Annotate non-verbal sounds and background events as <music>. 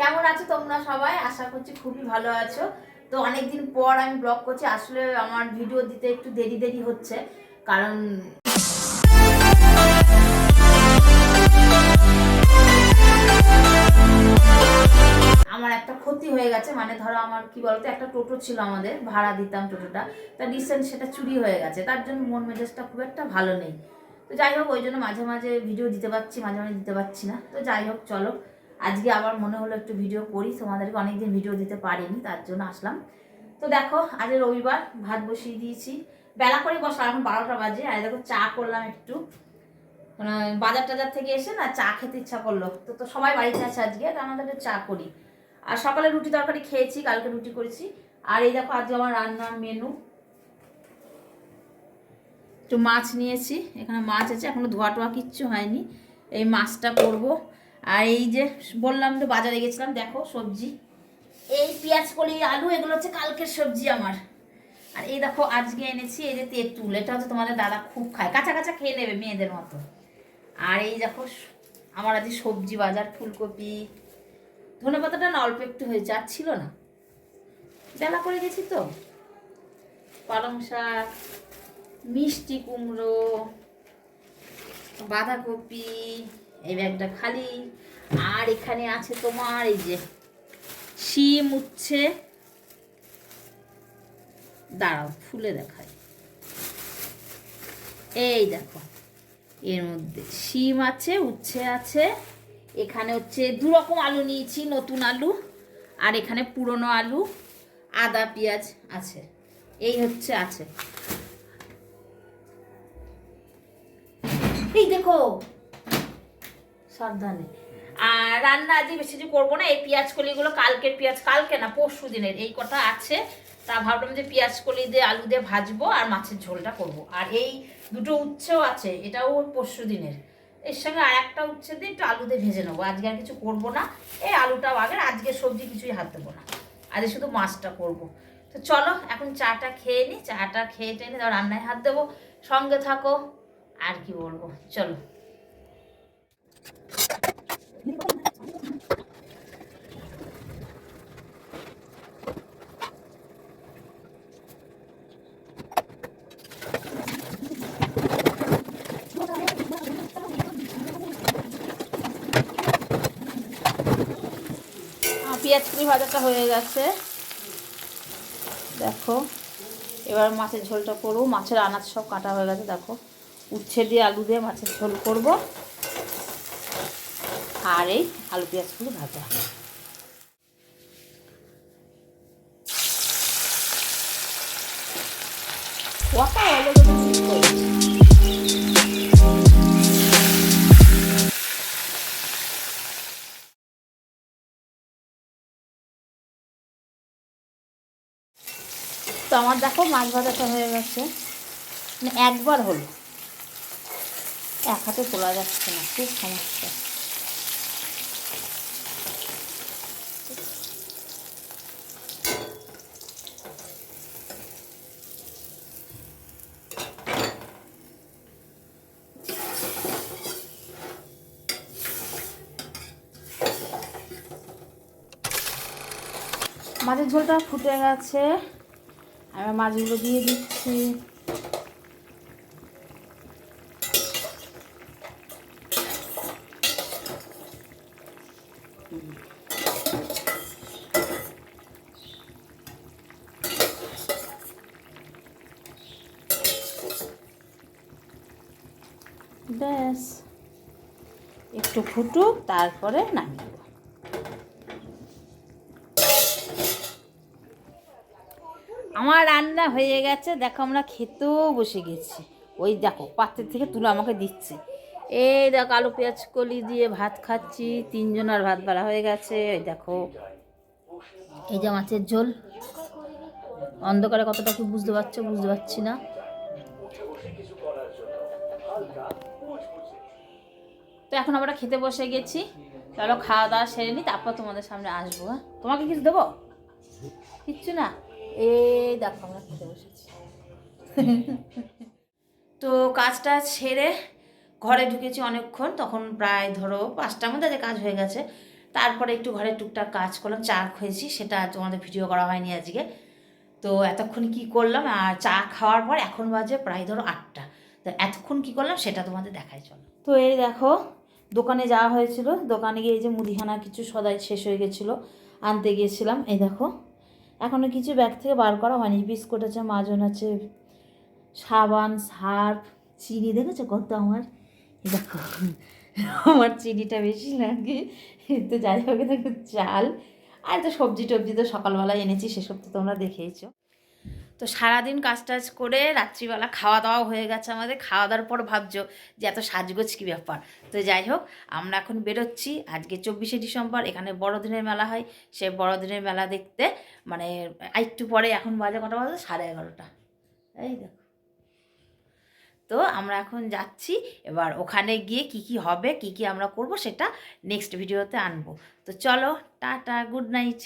কেমন আছো তোমরা সবাই? আশা করছি খুবই ভালো আছো। তো অনেকদিন পর আমি ব্লগ করছি, আসলে আমার ভিডিও দিতে একটু দেরি দেরি হচ্ছে, কারণ আমার একটা ক্ষতি হয়ে গেছে। মানে ধরো আমার, কি বলতো, একটা টোটো ছিল আমাদের, ভাড়া দিতাম টোটোটা। তা রিসেন্ট সেটা চুরি হয়ে গেছে। তার জন্য মন মেজাজটা খুব একটা ভালো নেই। তো যাই হোক, ওই জন্য মাঝে মাঝে ভিডিও দিতে পারছি, মাঝে মাঝে দিতে পারছি না। তো যাই হোক, চলো। আজকে আবার মনে হলো একটু ভিডিও করি, তোমাদেরকে অনেকদিন ভিডিও দিতে পারিনি, তার জন্য আসলাম। তো দেখো, আজ রবিবার, ভাত বসিয়ে দিয়েছি। বেলা করে বসলাম, এখন বারোটা বাজে, আর দেখো চা করলাম একটু। মানে বাজার টাজার থেকে এসে না চা খেতে ইচ্ছা করল। তো তো সবাই বাড়িতে আছে আজকে, তো আমাদের চা করি। আর সকালে রুটি তরকারি খেয়েছি, কালকে রুটি করেছি। আর এই দেখো, আজকে আমার রান্নার মেনু একটু মাছ নিয়েছি, এখানে মাছ আছে, এখনও ধোয়া টোয়া কিচ্ছু হয়নি। এই মাছটা করব। আর এই যে বললাম তো বাজারে গেছিলাম, দেখো সবজি। এই পেঁয়াজ, কলি, আলু, এগুলো হচ্ছে কালকের সবজি আমার। আর এই দেখো আজকে এনেছি এই যে তেঁতুল, এটা হচ্ছে তোমাদের দাদা খুব খায়, কাঁচা কাঁচা খেয়ে নেবে মেয়েদের মতো। আর এই দেখো আমার আজ সবজি বাজার, ফুলকপি। ধনে পাতাটা না অল্প একটু হয়েছে, আর ছিল না। বেলা করে গেছি তো। পালং শাক, মিষ্টি কুমড়ো, বাঁধাকপি এই ব্যাগটা খালি। আর এখানে আছে তোমার এই যে শিম উচ্ছে। দাঁড়াও, ফুলে দেখায় এই দেখো, এর মধ্যে শিম আছে, উচ্ছে আছে। এখানে হচ্ছে দু রকম আলু নিয়েছি, নতুন আলু। আর এখানে পুরনো আলু, আদা, পেঁয়াজ আছে। এই হচ্ছে আছে। এই দেখো সাবধানে। আর রান্না আজকে বেশি কিছু করব না, এই পেঁয়াজ কলিগুলো কালকের পেঁয়াজ, কালকে না, পরশু দিনের, এই কথা আছে। তা ভাবলাম যে পেঁয়াজ কলি দিয়ে আলু দিয়ে ভাজবো আর মাছের ঝোলটা করব। আর এই দুটো উচ্ছেও আছে, এটাও পরশু দিনের। এর সঙ্গে আর একটা উচ্ছে দিয়ে একটু আলু দিয়ে ভেজে নেব। আজকে আর কিছু করব না, এই আলুটাও আগে আজকে সবজি কিছুই হাত দেবো না। আজকে শুধু মাছটা করব। তো চলো, এখন চাটা খেয়ে নিই চাটা খেয়ে টেনে তারপর রান্নায় হাত দেবো। সঙ্গে থাকো, আর কি বলব? চলো। আহ, পেঁয়াজ কুড়ি ভাজাটা হয়ে গেছে। দেখো এবার মাছের ঝোলটা করব। মাছের আনাজ সব কাটা হয়ে গেছে দেখো। উচ্ছে দিয়ে আলু দিয়ে মাছের ঝোল করব। আর এই আলু পেঁয়াজগুলো ভাজা যেন তো আমার দেখো মাছ ভাজাটা হয়ে গেছে। মানে একবার হলো। এক হাতে তোলা যাচ্ছে না খুব সমস্যা? মাছের ঝোলটা ফুটে গেছে। আমি মাছগুলো দিয়ে দিচ্ছি। ব্যাস। একটু ফুটুক তারপরে নামিয়ে আমার রান্না হয়ে গেছে, দেখো আমরা খেতেও বসে গেছি। ওই দেখো পাত্রের থেকে তুলে আমাকে দিচ্ছে। এই দেখো আলু, পেঁয়াজ, কলি দিয়ে ভাত খাচ্ছি, তিনজনের ভাত বাড়া হয়ে গেছে, এই দেখো। এই যে মাছের ঝোল। অন্ধকারে কতটা কি বুঝতে পারছ, বুঝতে পারছি না। তো এখন আমরা খেতে বসে গেছি। চলো খাওয়া দাওয়া সেরে নিই তারপর তোমাদের সামনে আসব হ্যাঁ? তোমাকে কিছু দেবো? কিচ্ছু না? এই দেখো আমরা খেতে বসেছি। <laughs> তো কাজটা ছেড়ে ঘরে ঢুকেছি অনেকক্ষণ তখন প্রায় ধরো পাঁচটার মধ্যে যে কাজ হয়ে গেছে। তারপরে একটু ঘরে টুকটাক কাজ করলাম চা খেয়েছি সেটা তোমাদের ভিডিও করা হয়নি আজকে। তো এতক্ষণ কি করলাম আর চা খাওয়ার পর এখন বাজে প্রায় ধরো আটটা। তো এতক্ষণ কি করলাম সেটা তোমাদের দেখাই চলো। তো এই দেখো দোকানে যাওয়া হয়েছিল। দোকানে গিয়ে এই যে মুদিখানা কিছু সদাই শেষ হয়ে গেছিল আনতে গিয়েছিলাম। এই দেখো এখনও কিছু ব্যাগ থেকে বার করা হয়নি। বিস্কুট আছে, মাজন আছে, সাবান, সার্ফ, চিনি। দেখেছ কত আমার? দেখো, আমার চিনিটা বেশি লাগে। তো যাই হোক চাল। আর তো সবজি টবজি তো সকালবেলায় এনেছি, সেসব তো তোমরা দেখেইছো। তো সারাদিন কাজ টাজ করে রাত্রিবেলা খাওয়া দাওয়া হয়ে গেছে আমাদের। খাওয়া দাওয়ার পর ভাবছ যে এত সাজগোজ কী ব্যাপার? তো যাই হোক, আমরা এখন বেরোচ্ছি। আজকে চব্বিশে ডিসেম্বর, এখানে বড়দিনের মেলা হয়। সে বড়দিনের মেলা দেখতে মানে একটু পরে এখন বাজে কটা বাজে? সাড়ে এগারোটা। এই দেখো। তো আমরা এখন যাচ্ছি। এবার ওখানে গিয়ে কি কি হবে, কি কি আমরা করব, সেটা নেক্সট ভিডিওতে আনব। তো চলো, টাটা গুড নাইট